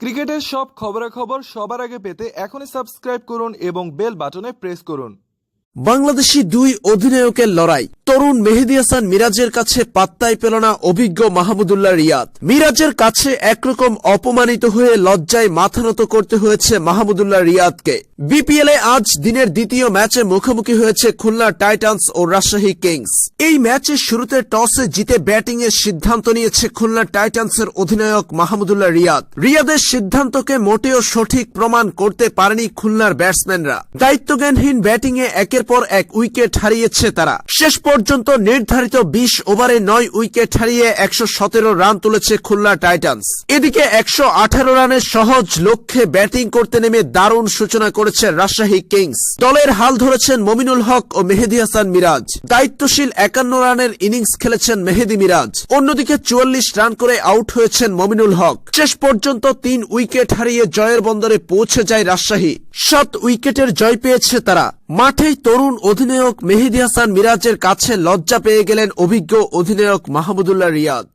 ক্রিকেটের সব খবরাখবর সবার আগে পেতে এখনই সাবস্ক্রাইব করুন এবং বেল বাটনে প্রেস করুন। বাংলাদেশি দুই অধিনায়কের লড়াই। তরুণ মেহেদি হাসান মিরাজের কাছে পাত্তাই পেল না অভিজ্ঞ মাহমুদুল্লাহ রিয়াদ। মিরাজের কাছে একরকম অপমানিত হয়ে লজ্জায় মাথা নত করতে হয়েছে মাহমুদুল্লাহ রিয়াদকে। বিপিএল এ আজ দিনের দ্বিতীয় ম্যাচে মুখোমুখি হয়েছে খুলনা টাইটান্স ও রাজশাহী কিংস। এই ম্যাচের শুরুতে টসে জিতে ব্যাটিং এর সিদ্ধান্ত নিয়েছে খুলনা টাইটান্সের অধিনায়ক মাহমুদুল্লাহ রিয়াদ। রিয়াদের সিদ্ধান্তকে মোটেও সঠিক প্রমাণ করতে পারেনি খুলনার ব্যাটসম্যানরা। দায়িত্বজ্ঞানহীন ব্যাটিং এ একের পর এক উইকেট হারিয়েছে তারা। শেষ পর্যন্ত নির্ধারিত বিশ ওভারে নয় উইকেট হারিয়ে একশো সতেরো রান তুলেছে খুলনা টাইটান্স। এদিকে একশো আঠারো রানের সহজ লক্ষ্যে ব্যাটিং করতে নেমে দারুণ সূচনা করেছে রাজশাহী কিংস। দলের হাল ধরেছেন মমিনুল হক ও মেহেদি হাসান মিরাজ। দায়িত্বশীল একান্ন রানের ইনিংস খেলেছেন মেহেদি মিরাজ। অন্যদিকে চুয়াল্লিশ রান করে আউট হয়েছেন মমিনুল হক। শেষ পর্যন্ত তিন উইকেট হারিয়ে জয়ের বন্দরে পৌঁছে যায় রাজশাহী। সাত উইকেটের জয় পেয়েছে তারা। মাঠেই তরুণ অধিনায়ক মেহেদি হাসান মিরাজের কাছে লজ্জা পেয়ে গেলেন অভিজ্ঞ অধিনায়ক মাহমুদুল্লাহ রিয়াদ।